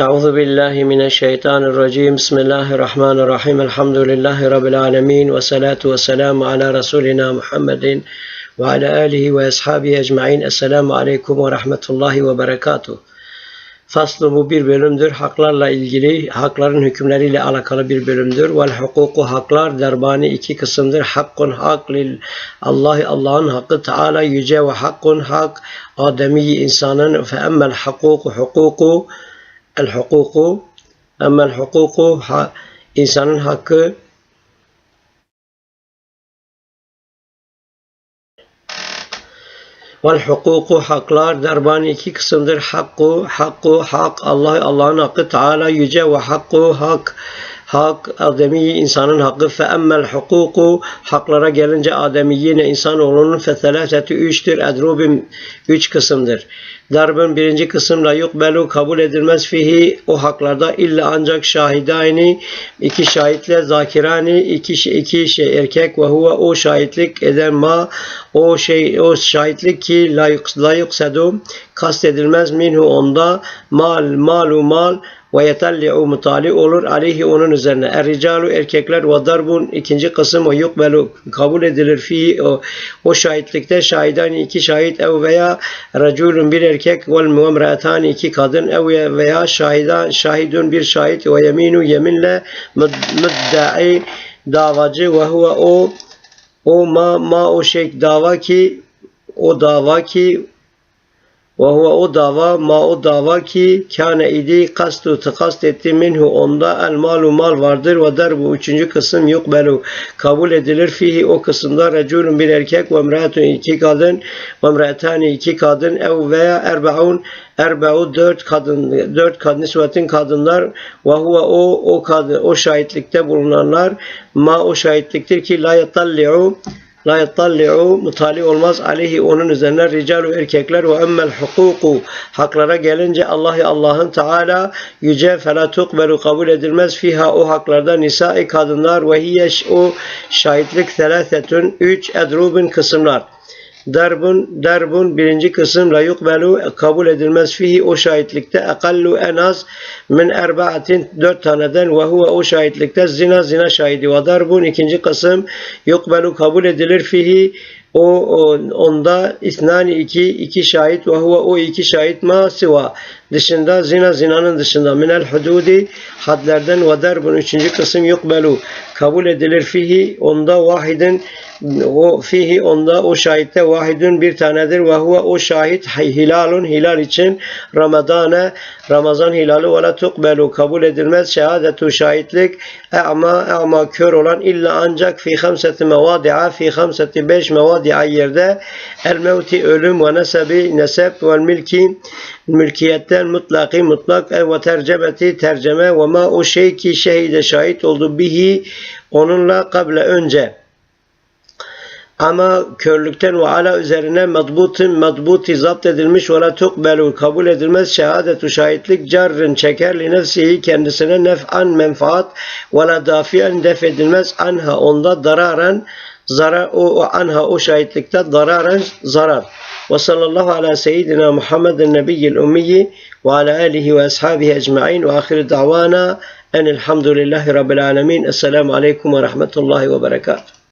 أعوذ بالله من الشيطان الرجيم بسم الله الرحمن الرحيم الحمد لله رب العالمين والصلاة والسلام على رسولنا محمد وعلى آله وأصحابه أجمعين السلام عليكم ورحمة الله وبركاته Faslı bu bir bölümdür. Haklarla ilgili, hakların hükümleriyle alakalı bir bölümdür. Vel hukuku haklar derbani iki kısımdır. Hakkun hak lil Allah Allah'ın hakkı Teala yüce ve hakkun hak ademi insanın fe emmel hukuku hukuku el hukuku emmel hukuku ha, insanın hakkı Vel hukuku haklar derbani iki kısımdır. Hakku, hakku, hak, Allah, Allah'ın hakkı, Teala yüce ve hakku, hak, hak, ademi insanın hakkı fe emmel hukuku haklara gelince ademi yine insanoğlunun fe üçtür. Edrubim üç kısımdır. Darbın birinci kısımla yukbelu kabul edilmez fihi o haklarda illa ancak şahidani iki şahitle zakirani iki, iki şey erkek ve huve o şahitlik eden ma o şey o şahitlik ki layık layıksedu kast edilmez minhu onda mal malu mal ve yetalli'u mutali olur aleyhi onun üzerine. Er-ricalu erkekler ve darbun ikinci kısım o yukbelu kabul edilir fi o, o şahitlikte şahidan iki şahit ev veya raculun bir erkek vel mümreatani iki kadın ev veya şahidan şahidun bir şahit ve yeminu yeminle müddai davacı ve huve o o ma ma o şey dava ki o dava ki ve huve o dava ma o dava ki kâne idi kastu kast etti minhu onda el malu mal vardır ve der bu üçüncü kısım yukbelu kabul edilir fihi o kısımda reculun bir erkek ve emraatun iki kadın ve emraatani iki kadın ev veya erbaun erbeu dört kadın dört kadın nisvetin kadınlar ve huve o o kadın o şahitlikte bulunanlar ma o şahitliktir ki la yatalli'u la yattalli'u mutali olmaz. Aleyhi onun üzerine ricalu erkekler ve emmel hukuku. Haklara gelince Allah Allah'ın Teala yüce fela tukbelu kabul edilmez. Fiha o haklarda nisai kadınlar ve hiyeş o şahitlik selasetün üç edrubun kısımlar Derbun, derbun birinci kısım la yukbelu kabul edilmez. Fihi o şahitlikte ekallu en az min erbaatin dört taneden ve huve o şahitlikte zina zina şahidi. Ve darbun ikinci kısım yukbelu kabul edilir. Fihi o onda isnani iki iki şahit ve huve o iki şahit ma siva dışında zina zinanın dışında. Minel hududi hadlerden ve derbun üçüncü kısım yukbelu. Kabul edilir. Fihi onda vahidin o fihi onda o şahitte vahidun bir tanedir. Ve huve o şahit hilalun hilal için. Ramazana Ramazan hilali ve la tukbelu. Kabul edilmez. Şehadetu şahitlik. E'ma e'ma kör olan illa ancak fi hamseti mevadi'a fi hamseti beş mevadi'a yerde. El mevti ölüm ve nesebi nesep ve milki mülkiyetten mutlaki mutlak ev ve tercemeti terceme ve ma o şey ki şehide şahit oldu bihi onunla kable önce. Ama körlükten ve ala üzerine madbutun madbuti zapt edilmiş ve la tukbelu kabul edilmez şehadetu şahitlik carrın çeker li kendisine nef'an menfaat ve la dafiyen def edilmez anha onda dararan zarar o, anha o şahitlikte dararan zarar. Ve sallallahu ala seyyidina Muhammedin nebiyyil ummiyi ve ala alihi ve ashabihi ecma'in ve ahir davana en elhamdülillahi rabbil alemin. Esselamu aleyküm ve rahmetullahi ve berekatuhu.